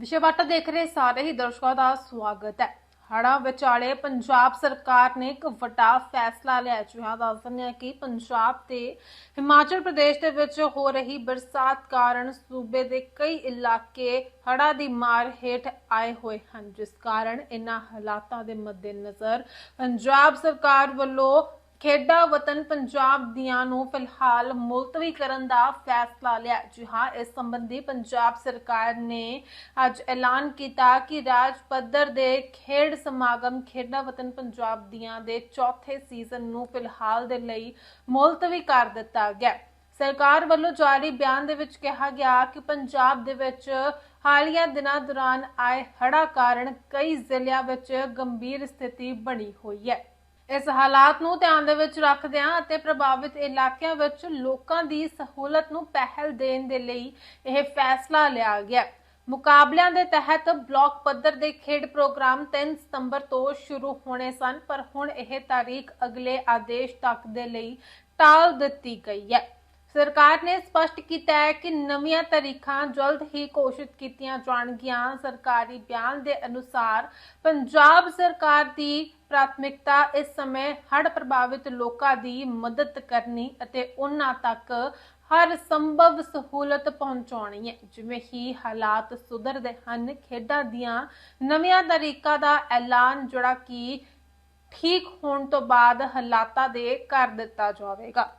ਵਿਸ਼ੇਵਾਟਾ ਦੇਖ ਰਹੇ ਸਾਰੇ ਹੀ ਦਰਸ਼ਕਾਂ ਦਾ ਸਵਾਗਤ ਹੈ। ਹੜ੍ਹਾਂ ਵਿਚਾਲੇ ਪੰਜਾਬ ਸਰਕਾਰ ਨੇ ਇੱਕ ਵੱਡਾ ਫੈਸਲਾ ਲਿਆ ਜਿਹਾ ਦੱਸ ਦਿੰਦੇ ਕਿ ਪੰਜਾਬ ਤੇ ਹਿਮਾਚਲ ਪ੍ਰਦੇਸ਼ ਦੇ ਵਿੱਚ ਹੋ ਰਹੀ ਬਰਸਾਤ ਕਾਰਨ ਸੂਬੇ ਦੇ ਕਈ ਇਲਾਕੇ ਹੜ੍ਹਾਂ ਦੀ ਮਾਰ ਹੇਠ ਆਏ ਹੋਏ ਹਨ। ਜਿਸ ਕਾਰਨ ਇਨ੍ਹਾਂ ਹਾਲਾਤਾਂ ਦੇ ਮੱਦੇਨਜ਼ਰ ਪੰਜਾਬ ਸਰਕਾਰ ਵੱਲੋਂ ਖੇਡਾਂ ਵਤਨ ਪੰਜਾਬ ਦੀਆਂ ਨੂੰ ਫਿਲਹਾਲ ਮੁਲਤਵੀ ਕਰਨ ਦਾ ਫੈਸਲਾ ਲਿਆ ਜੀ ਹਾਂ, ਇਸ ਸੰਬੰਧੀ ਪੰਜਾਬ ਸਰਕਾਰ ਨੇ ਅੱਜ ਐਲਾਨ ਕੀਤਾ ਕਿ ਰਾਜ ਪੱਧਰ ਦੇ ਖੇਡ ਸਮਾਗਮ ਖੇਡਾਂ ਵਤਨ ਪੰਜਾਬ ਦੀਆਂ ਦੇ ਚੌਥੇ ਸੀਜ਼ਨ ਨੂੰ ਫਿਲਹਾਲ ਦੇ ਲਈ ਮੁਲਤਵੀ ਕਰ ਦਿੱਤਾ ਗਿਆ ਸਰਕਾਰ ਵੱਲੋਂ ਜਾਰੀ ਬਿਆਨ ਦੇ ਵਿੱਚ ਕਿਹਾ ਗਿਆ ਕਿ ਪੰਜਾਬ ਦੇ ਵਿੱਚ ਹਾਲੀਆ ਦਿਨਾਂ ਦੌਰਾਨ ਆਏ ਹੜਾ ਕਾਰਨ ਕਈ ਜ਼ਿਲ੍ਹਿਆਂ ਵਿੱਚ ਗੰਭੀਰ ਸਥਿਤੀ ਬਣੀ ਹੋਈ ਹੈ। ਇਸ ਹਾਲਾਤ ਨੂੰ ਧਿਆਨ ਦੇ ਵਿੱਚ ਰੱਖਦਿਆਂ ਅਤੇ ਪ੍ਰਭਾਵਿਤ ਇਲਾਕਿਆਂ ਵਿੱਚ ਲੋਕਾਂ ਦੀ ਸਹੂਲਤ ਨੂੰ ਪਹਿਲ ਦੇਣ ਦੇ ਲਈ ਇਹ ਫੈਸਲਾ ਲਿਆ ਗਿਆ। ਮੁਕਾਬਲਿਆਂ ਦੇ ਤਹਿਤ ਬਲਾਕ ਪੱਧਰ ਦੇ ਖੇਡ ਪ੍ਰੋਗਰਾਮ 3 ਸਤੰਬਰ ਤੋਂ ਸ਼ੁਰੂ ਹੋਣੇ ਸਨ, ਪਰ ਹੁਣ ਇਹ ਤਾਰੀਖ ਅਗਲੇ ਆਦੇਸ਼ ਤੱਕ ਦੇ ਲਈ ਟਾਲ ਦਿੱਤੀ ਗਈ ਹੈ। ਸਰਕਾਰ ਨੇ ਸਪਸ਼ਟ ਕੀਤਾ ਹੈ ਕਿ ਨਵੀਆਂ ਤਾਰੀਖਾਂ ਜਲਦ ਹੀ ਘੋਸ਼ਿਤ ਕੀਤੀਆਂ ਜਾਣਗੀਆਂ। ਸਰਕਾਰੀ ਬਿਆਨ ਦੇ ਅਨੁਸਾਰ ਪੰਜਾਬ ਸਰਕਾਰ ਦੀ ਪ੍ਰਾਥਮਿਕਤਾ ਇਸ ਸਮੇਂ ਹੜ੍ਹ ਪ੍ਰਭਾਵਿਤ ਲੋਕਾਂ ਦੀ ਮਦਦ ਕਰਨੀ ਅਤੇ ਉਹਨਾਂ ਤੱਕ ਹਰ ਸੰਭਵ ਸਹੂਲਤ ਪਹੁੰਚਾਉਣੀ ਹੈ। ਜਿਵੇਂ ਹੀ ਹਾਲਾਤ ਸੁਧਰਦੇ ਹਨ, ਖੇਡਾਂ ਦੀਆਂ ਨਵੀਆਂ ਤਾਰੀਖਾਂ ਦਾ ਐਲਾਨ ਜਿਹੜਾ ਕਿ ਠੀਕ ਹੋਣ ਤੋਂ ਬਾਅਦ ਹਾਲਾਤਾਂ ਦੇ ਕਰ ਦਿੱਤਾ ਜਾਵੇਗਾ।